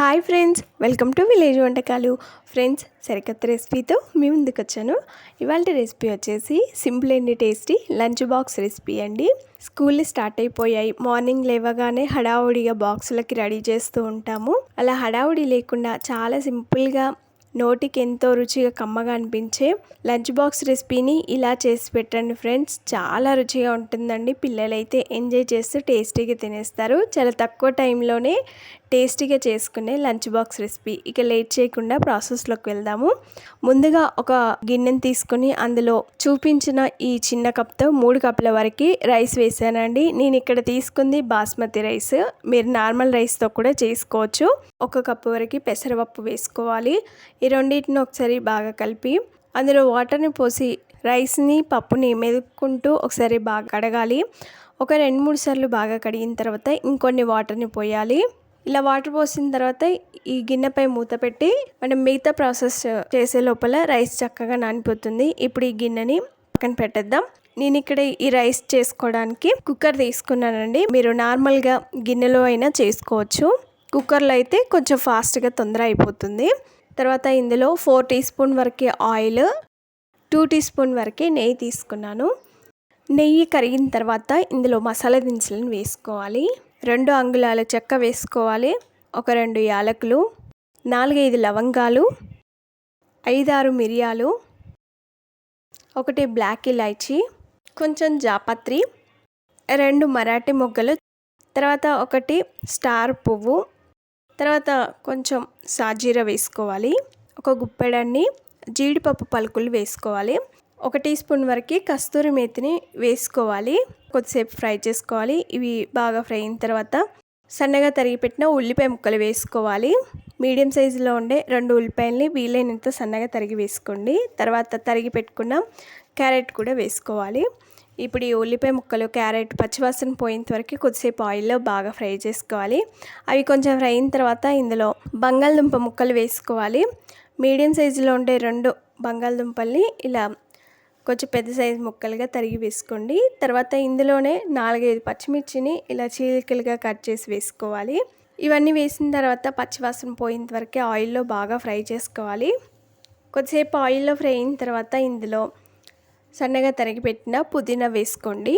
Hi friends welcome to village వంటకాలు. Friends సరికొత్త రెసిపీతో మీ ముందుకు వచ్చాను ఇవాళ రెసిపీ వచ్చేసి simple and tasty lunch box recipe అండి. స్కూల్ స్టార్ట్ అయిపోయాయి. మార్నింగ్ లేవగానే హడావుడిగా బాక్సులకి రెడీ చేస్తూ ఉంటాము. అలా హడావుడి లేకుండా చాలా సింపుల్గా నోటికి ఎంతో రుచిగా కమ్మగా అనిపించే లంచ్ బాక్స్ రెసిపీని ఇలా చేసి పెట్టండి ఫ్రెండ్స్. చాలా రుచిగా ఉంటుందండి. పిల్లలైతే ఎంజాయ్ చేస్తూ టేస్టీగా తినేస్తారు. చాలా తక్కువ టైంలోనే టేస్టీగా చేసుకునే లంచ్ బాక్స్ రెసిపీ. ఇక లేట్ చేయకుండా ప్రాసెస్లోకి వెళ్దాము. ముందుగా ఒక గిన్నెను తీసుకొని అందులో చూపించిన ఈ చిన్న కప్తో మూడు కప్పుల వరకు రైస్ వేసానండి. నేను ఇక్కడ తీసుకుంది బాస్మతి రైస్. మీరు నార్మల్ రైస్తో కూడా చేసుకోవచ్చు. ఒక కప్పు వరకు పెసరపప్పు వేసుకోవాలి. ఈ రెండింటిని ఒకసారి బాగా కలిపి అందులో వాటర్ని పోసి రైస్ని పప్పుని మెదుపుకుంటూ ఒకసారి బాగా కడగాలి. ఒక రెండు మూడు సార్లు బాగా కడిగిన తర్వాత ఇంకొన్ని వాటర్ని పోయాలి. ఇలా వాటర్ పోసిన తర్వాత ఈ గిన్నెపై మూత పెట్టి మనం మిగతా ప్రాసెస్ చేసే లోపల రైస్ చక్కగా నానిపోతుంది. ఇప్పుడు ఈ గిన్నెని పక్కన పెట్టేద్దాం. నేను ఇక్కడ ఈ రైస్ చేసుకోవడానికి కుక్కర్ తీసుకున్నానండి. మీరు నార్మల్గా గిన్నెలో అయినా చేసుకోవచ్చు. కుక్కర్లో అయితే కొంచెం ఫాస్ట్గా తొందర అయిపోతుంది. తర్వాత ఇందులో ఫోర్ టీ స్పూన్ వరకు ఆయిల్ టూ టీ స్పూన్ వరకు నెయ్యి తీసుకున్నాను. నెయ్యి కరిగిన తర్వాత ఇందులో మసాలా దినుసులను వేసుకోవాలి. రెండు అంగుళాల చెక్క వేసుకోవాలి. ఒక రెండు యాలకులు నాలుగైదు లవంగాలు ఐదారు మిరియాలు ఒకటి బ్లాక్ ఇలాచి కొంచెం జాపత్రి రెండు మరాఠీ మొగ్గలు తర్వాత ఒకటి స్టార్ పువ్వు తర్వాత కొంచెం సాజీర వేసుకోవాలి. ఒక గుప్పెడన్ని జీడిపప్పు పలుకులు వేసుకోవాలి. ఒక టీ స్పూన్ వరకు కస్తూరి మేతిని వేసుకోవాలి. కొద్దిసేపు ఫ్రై చేసుకోవాలి. ఇవి బాగా ఫ్రై అయిన తర్వాత సన్నగా తరిగి పెట్టిన ఉల్లిపాయ ముక్కలు వేసుకోవాలి. మీడియం సైజులో ఉండే రెండు ఉల్లిపాయలని వీలైనంత సన్నగా తరిగి వేసుకోండి. తర్వాత తరిగి పెట్టుకున్న క్యారెట్ కూడా వేసుకోవాలి. ఇప్పుడు ఈ ఉల్లిపాయ ముక్కలు క్యారెట్ పచ్చివాసన పోయేంత వరకు కొద్దిసేపు ఆయిల్లో బాగా ఫ్రై చేసుకోవాలి. అవి కొంచెం ఫ్రై అయిన తర్వాత ఇందులో బంగాళదుంప ముక్కలు వేసుకోవాలి. మీడియం సైజులో ఉండే రెండు బంగాళదుంపల్ని ఇలా కొంచెం పెద్ద సైజు ముక్కలుగా తరిగి వేసుకోండి. తర్వాత ఇందులోనే నాలుగైదు పచ్చిమిర్చిని ఇలా చీలికలుగా కట్ చేసి వేసుకోవాలి. ఇవన్నీ వేసిన తర్వాత పచ్చివాసన పోయేంత వరకే ఆయిల్లో బాగా ఫ్రై చేసుకోవాలి. కొద్దిసేపు ఆయిల్లో ఫ్రై అయిన తర్వాత ఇందులో సన్నగా తరిగి పెట్టిన పుదీనా వేసుకోండి.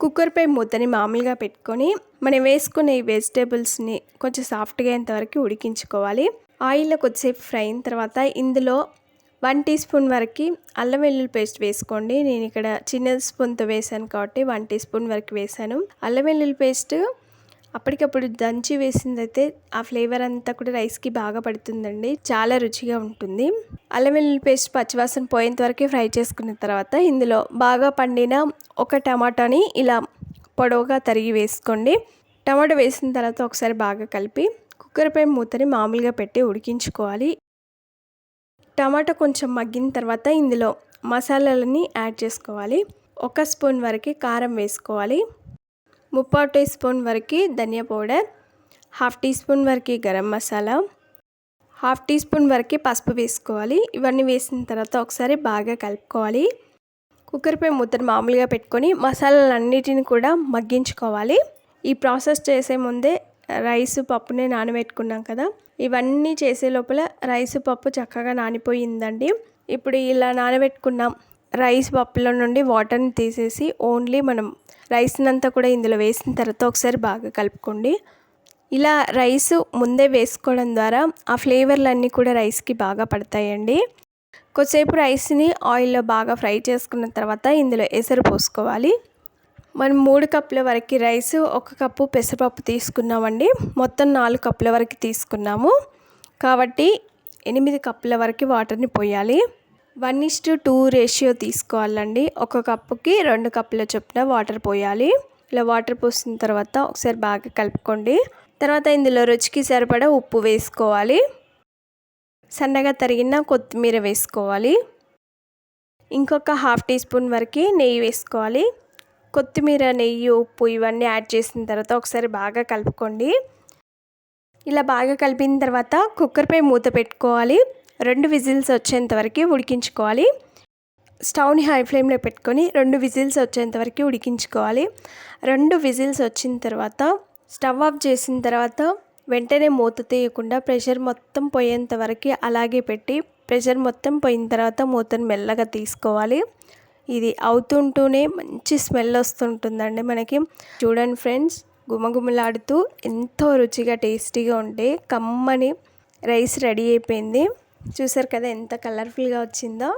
కుక్కర్పై మూతని మామూలుగా పెట్టుకొని మనం వేసుకునే ఈ వెజిటేబుల్స్ని కొంచెం సాఫ్ట్గా అయ్యేంతవరకు ఉడికించుకోవాలి. ఆయిల్లో కొద్దిసేపు ఫ్రై అయిన తర్వాత ఇందులో వన్ టీ స్పూన్ వరకు అల్లం వెల్లుల్లి పేస్ట్ వేసుకోండి. నేను ఇక్కడ చిన్న స్పూన్తో వేసాను కాబట్టి వన్ టీ స్పూన్ వరకు వేసాను. అల్లం వెల్లుల్లి పేస్ట్ అప్పటికప్పుడు దంచి వేసిందైతే ఆ ఫ్లేవర్ అంతా కూడా రైస్కి బాగా పడుతుందండి. చాలా రుచిగా ఉంటుంది. అల్లం వెల్లుల్లి పేస్ట్ పచ్చివాసన పోయేంత వరకు ఫ్రై చేసుకున్న తర్వాత ఇందులో బాగా పండిన ఒక టమాటాని ఇలా పొడవుగా తరిగి వేసుకోండి. టమాటా వేసిన తర్వాత ఒకసారి బాగా కలిపి కుక్కర్పై మూతని మామూలుగా పెట్టి ఉడికించుకోవాలి. టమాటా కొంచెం మగ్గిన తర్వాత ఇందులో మసాలాలని యాడ్ చేసుకోవాలి. ఒక స్పూన్ వరకు కారం వేసుకోవాలి. ముప్పావు టీ స్పూన్ వరకు ధనియా పౌడర్ హాఫ్ టీ స్పూన్ వరకు garam masala half teaspoon వరకు పసుపు వేసుకోవాలి. ఇవన్నీ వేసిన తర్వాత ఒకసారి బాగా కలుపుకోవాలి. కుక్కర్పై ముద్దను మామూలుగా పెట్టుకొని మసాలాలన్నిటిని కూడా మగ్గించుకోవాలి. ఈ ప్రాసెస్ చేసే ముందే రైస్ పప్పునే నానబెట్టుకున్నాం కదా. ఇవన్నీ చేసే లోపల రైస్ పప్పు చక్కగా నానిపోయిందండి. ఇప్పుడు ఇలా నానబెట్టుకున్నాం రైస్ పప్పులో నుండి వాటర్ని తీసేసి ఓన్లీ మనం రైస్నంతా కూడా ఇందులో వేసిన తర్వాత ఒకసారి బాగా కలుపుకోండి. ఇలా రైస్ ముందే వేసుకోవడం ద్వారా ఆ ఫ్లేవర్లన్నీ కూడా రైస్కి బాగా పడతాయండి. కొద్దిసేపు రైస్ని ఆయిల్లో బాగా ఫ్రై చేసుకున్న తర్వాత ఇందులో ఎసరు పోసుకోవాలి. మనం మూడు కప్పుల వరకు రైస్ ఒక కప్పు పెసరపప్పు తీసుకున్నామండి. మొత్తం నాలుగు కప్పుల వరకు తీసుకున్నాము. కాబట్టి ఎనిమిది కప్పుల వరకు వాటర్ని పోయాలి. One is to two ratio తీసుకోవాలండి. ఒక కప్పుకి రెండు కప్పుల చొప్పున వాటర్ పోయాలి. ఇలా వాటర్ పోసిన తర్వాత ఒకసారి బాగా కలుపుకోండి. తర్వాత ఇందులో రుచికి సరిపడా ఉప్పు వేసుకోవాలి. సన్నగా తరిగిన కొత్తిమీర వేసుకోవాలి. ఇంకొక హాఫ్ టీ స్పూన్ వరకు నెయ్యి వేసుకోవాలి. కొత్తిమీర నెయ్యి ఉప్పు ఇవన్నీ యాడ్ చేసిన తర్వాత ఒకసారి బాగా కలుపుకోండి. ఇలా బాగా కలిపిన తర్వాత కుక్కర్పై మూత పెట్టుకోవాలి. రెండు విజిల్స్ వచ్చేంత వరకు ఉడికించుకోవాలి. స్టవ్ని హై ఫ్లేమ్లో పెట్టుకొని రెండు విజిల్స్ వచ్చేంత వరకు ఉడికించుకోవాలి. రెండు విజిల్స్ వచ్చిన తర్వాత స్టవ్ ఆఫ్ చేసిన తర్వాత వెంటనే మూత తీయకుండా ప్రెషర్ మొత్తం పోయేంత వరకు అలాగే పెట్టి ప్రెషర్ మొత్తం పోయిన తర్వాత మూతను మెల్లగా తీసుకోవాలి. ఇది అవుతుంటూనే మంచి స్మెల్ వస్తుంటుందండి మనకి. చూడండి ఫ్రెండ్స్ గుమగుమలాడుతూ ఎంతో రుచిగా టేస్టీగా ఉండే కమ్మని రైస్ రెడీ అయిపోయింది. చూసారు కదా ఎంత కలర్ఫుల్గా వచ్చిందో.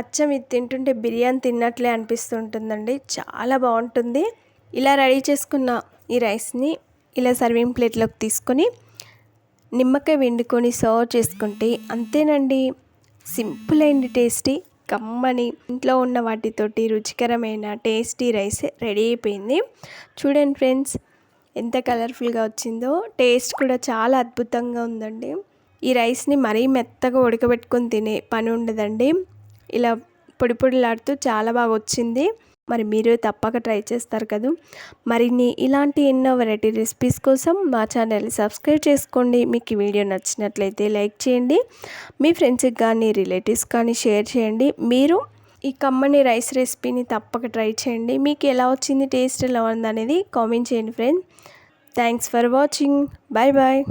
అచ్చం ఇది తింటుంటే బిర్యానీ తిన్నట్లే అనిపిస్తుంటుందండి. చాలా బాగుంటుంది. ఇలా రెడీ చేసుకున్న ఈ రైస్ని ఇలా సర్వింగ్ ప్లేట్లోకి తీసుకొని నిమ్మకాయ వెండుకొని సర్వ్ చేసుకుంటే అంతేనండి. సింపుల్ అండ్ టేస్టీ కమ్మని. ఇంట్లో ఉన్న వాటితోటి రుచికరమైన టేస్టీ రైస్ రెడీ అయిపోయింది. చూడండి ఫ్రెండ్స్ ఎంత కలర్ఫుల్గా వచ్చిందో. టేస్ట్ కూడా చాలా అద్భుతంగా ఉందండి. ఈ రైస్ని మరీ మెత్తగా ఉడకబెట్టుకొని తినే పని ఉండదండి. ఇలా పొడి పొడిలాడుతూ చాలా బాగా వచ్చింది. మరి మీరు తప్పక ట్రై చేస్తారు కదా. మరిన్ని ఇలాంటి ఎన్నో వెరైటీ రెసిపీస్ కోసం మా ఛానల్ సబ్స్క్రైబ్ చేసుకోండి. మీకు ఈ వీడియో నచ్చినట్లయితే లైక్ చేయండి. మీ ఫ్రెండ్స్కి కానీ రిలేటివ్స్ కానీ షేర్ చేయండి. మీరు ఈ కమ్మని రైస్ రెసిపీని తప్పక ట్రై చేయండి. మీకు ఎలా వచ్చింది టేస్ట్ ఎలా ఉంది అనేది కామెంట్ చేయండి friend thanks for watching. Bye bye